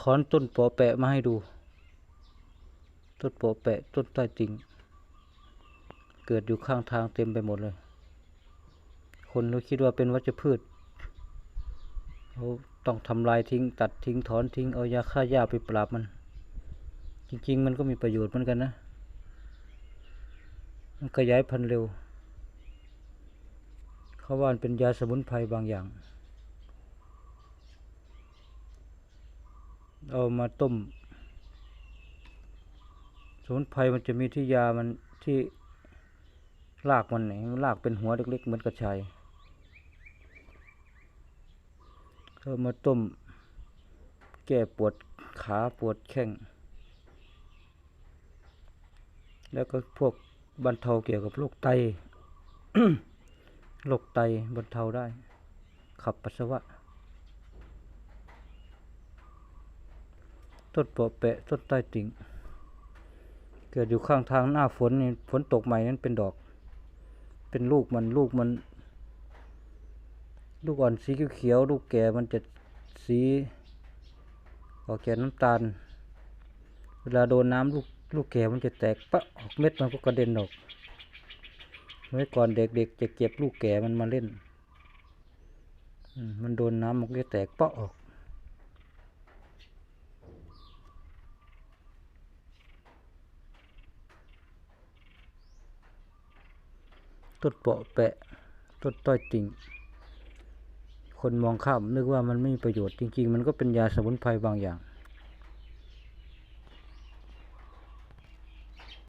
ถอนต้นปอแปะมาให้ดู ต้นปอแปะต้นใต้ติ่งเกิดอยู่ข้างทางเต็มไปหมดเลย คนก็คิดว่าเป็นวัชพืชเขาต้องทำลายทิ้ง ตัดทิ้งถอนทิ้งเอายาฆ่าหญ้าไปปราบมัน จริง ๆ มันก็มีประโยชน์เหมือนกันนะ มันขยายพันธุ์เร็ว เขาว่ามันเป็นยาสมุนไพรบางอย่าง เอามาต้มสมุนไพรมันจะมีที่ยามันที่รากมันไหนรากเป็นหัวเล็กๆเหมือนกระชายเอามาต้มแก้ปวดขาปวดแข้งแล้วก็พวกบรรเทาเกี่ยวกับโรคไตโรคไตบรรเทาได้ ขับปัสสาวะ ต้นเปาะแปะต้นใต้ติ่ง เกิดอยู่ข้างทางหน้าฝนนี่ฝนตกใหม่นั้นเป็นดอก เป็นลูกมันลูกมัน ลูกอ่อนสีเขียวลูกแก่มันจะสีออกแก่น้ำตาล เวลาโดนน้ำลูกลูกแก่มันจะแตกปะออกเม็ดมันก็กระเด็นออกเมื่อก่อนเด็กๆจะเก็บลูกแก่มันมาเล่นอืมันโดนน้ำมันก็จะแตกปะออก ต้ดเปาะแปะต้ดต้อยติ่งคนมองข้ามนึกว่ามันไม่มีประโยชน์จริง ๆ มันก็เป็นยาสมุนไพรบางอย่าง